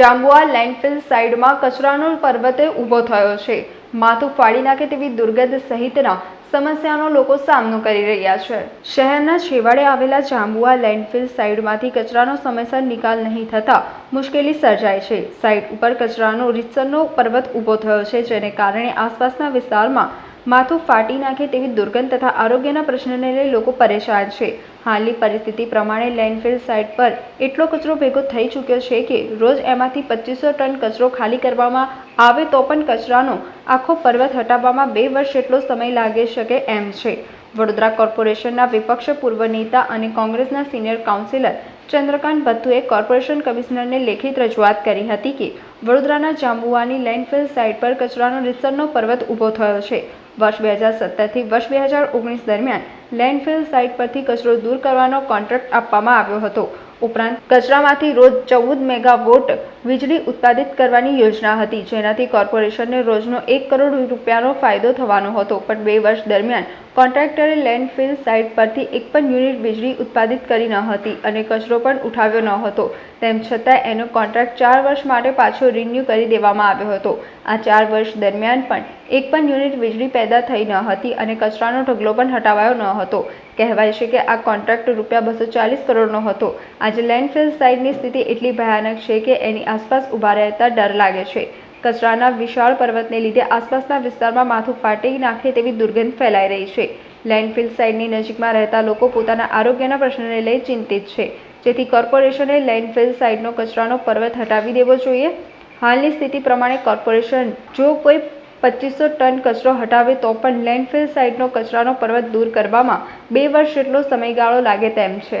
Jhabua landfill સાઇડમાં કચરાનો પર્વતે ઊભો થયો છે. માથું ફાડી નાખે તેવી દુર્ગંધ સહિતના સમસ્યાનો લોકો સામનો કરી રહ્યા છે. શહેરના છેવાડે આવેલા જાંબુઆ લેન્ડફિલ સાઇડમાંથી કચરાનો સમયસર નિકાલ નહીં થતાં મુશ્કેલી સર્જાય છે. સાઇડ ઉપર કચરાનો રીતસરનો પર્વત ઊભો થયો છે, જેને કારણે આસપાસના વિસ્તારમાં માથું ફાટી નાખે તેવી દુર્ગંધ તથા આરોગ્યના પ્રશ્નને લઈ લોકો પરેશાન છે. હાલની પરિસ્થિતિ પ્રમાણે લેન્ડફિલ સાઇટ પર એટલો કચરો ભેગો થઈ ચૂક્યો છે કે રોજ એમાંથી પચીસો ટન કચરો ખાલી કરવામાં આવે તો પણ કચરાનો આખો પર્વત હટાવવામાં બે વર્ષ જેટલો સમય લાગી શકે એમ છે. વડોદરા કોર્પોરેશનના વિપક્ષ પૂર્વ નેતા અને કોંગ્રેસના સિનિયર કાઉન્સિલર ચંદ્રકાંત ભથ્થુએ કોર્પોરેશન કમિશનરને લેખિત રજૂઆત કરી હતી કે વડોદરાના જાંબુવાની લેન્ડફિલ સાઇટ પર કચરાનો રીતસરનો પર્વત ઊભો થયો છે. વર્ષ બે હજાર સત્તરથી વર્ષ બે હજાર ઓગણીસ દરમિયાન લેન્ડફિલ સાઇટ પરથી કચરો દૂર કરવાનો કોન્ટ્રાક્ટ આપવામાં આવ્યો હતો. ઉપરાંત કચરામાંથી રોજ ચૌદ મેગાવોટ વીજળી ઉત્પાદિત કરવાની યોજના હતી. જેનાથી કોર્પોરેશનને રોજનો એક કરોડ રૂપિયાનો ફાયદો થવાનો હતો. પણ બે વર્ષ દરમિયાન કોન્ટ્રાક્ટરે લેન્ડફિલ સાઇટ પરથી એક પણ યુનિટ વીજળી ઉત્પાદિત કરી ન હતી અને કચરો પણ ઉઠાવ્યો ન હતો. તેમ છતાં એનો કોન્ટ્રાક્ટ ચાર વર્ષ માટે પાછો રિન્યૂ કરી દેવામાં આવ્યો હતો. આ ચાર વર્ષ દરમિયાન પણ એક પણ યુનિટ વીજળી પેદા થઈ ન હતી અને કચરાનો ઢગલો પણ હટાવાયો ન હતો. કહેવાય છે કે આ કોન્ટ્રાક્ટ રૂપિયા બસો ચાલીસ કરોડનો હતો. આજે લેન્ડફિલ સાઇટની સ્થિતિ એટલી ભયાનક છે કે એની આસપાસ ઊભા રહેતા ડર લાગે છે. કચરાના વિશાળ પર્વતને લીધે આસપાસના વિસ્તારમાં માથું ફાટી નાખે તેવી દુર્ગંધ ફેલાઈ રહી છે. લેન્ડફિલ સાઇટની નજીકમાં રહેતા લોકો પોતાના આરોગ્યના પ્રશ્નને લઈ ચિંતિત છે. જેથી કોર્પોરેશને લેન્ડફિલ સાઇટનો કચરાનો પર્વત હટાવી દેવો જોઈએ. હાલની સ્થિતિ પ્રમાણે કોર્પોરેશન જો કોઈ પચીસો ટન કચરો હટાવે તો પણ લેન્ડફિલ સાઇટનો કચરાનો પર્વત દૂર કરવામાં બે વર્ષ જેટલો સમયગાળો લાગે તેમ છે.